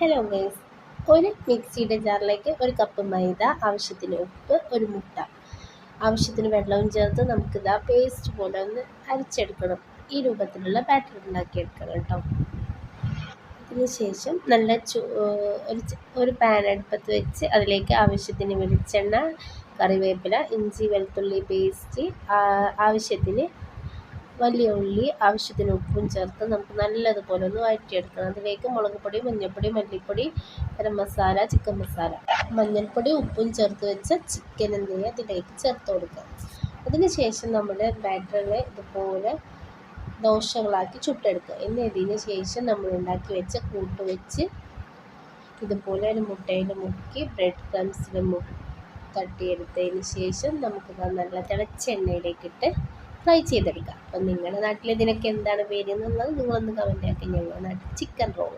Hello guys ഒരു മിക്സിയുടെ ജാറിലേക്ക് ഒരു കപ്പ് മൈദ ആവശ്യത്തിന് ഉപ്പ് ഒരു മുട്ട. ആവശ്യത്തിന് വെള്ളവും ചേർത്ത് നമുക്കിതാ പേസ്റ്റ് പോലെ ഒന്ന് അരച്ചെടുക്കണം. ഈ രൂപത്തിലുള്ള ബാറ്റർ ഉണ്ടാക്കിയെടുക്കണം കേട്ടോ. അതിനുശേഷം നല്ല ചൂ ഒരു ഒരു പാൻ അടുപ്പത്ത് വെച്ച് അതിലേക്ക് ആവശ്യത്തിന് വെളിച്ചെണ്ണ കറിവേപ്പില ഇഞ്ചി വെളുത്തുള്ളി പേസ്റ്റ് ആവശ്യത്തിന് വലിയ ഉള്ളി ആവശ്യത്തിന് ഉപ്പും ചേർത്ത് നമുക്ക് നല്ലതുപോലെ ഒന്ന് വഴറ്റിയെടുക്കണം. അതിലേക്ക് മുളക് പൊടി മഞ്ഞൾപ്പൊടി മല്ലിപ്പൊടി ഗരം മസാല ചിക്കൻ മസാല. മഞ്ഞൾപ്പൊടി ഉപ്പും ചേർത്ത് വെച്ച ചിക്കൻ എന്ത് ചെയ്യുക? അതിലേക്ക് ചേർത്ത് കൊടുക്കുക. അതിനുശേഷം നമ്മൾ ബാറ്ററിനെ ഇതുപോലെ ദോശകളാക്കി ചുട്ടെടുക്കുക. എന്നതിന് ശേഷം നമ്മൾ ഉണ്ടാക്കി വെച്ച കൂട്ട് വെച്ച് ഇതുപോലെ ഒരു മുട്ടയിൽ മുക്കി ബ്രെഡ് ക്രംസിൽ മു തട്ടിയെടുത്തതിന് ശേഷം നമുക്ക് നല്ല തിളച്ച എണ്ണയിലേക്കിട്ട് ഫ്രൈ ചെയ്തെടുക്കാം. അപ്പം നിങ്ങളുടെ നാട്ടിൽ ഇതിനൊക്കെ എന്താണ് പേര് എന്നുള്ളത് നിങ്ങളൊന്ന് കമന്റ് ആക്കി ഞങ്ങളുടെ നാട്ടിൽ ചിക്കൻ റോൾ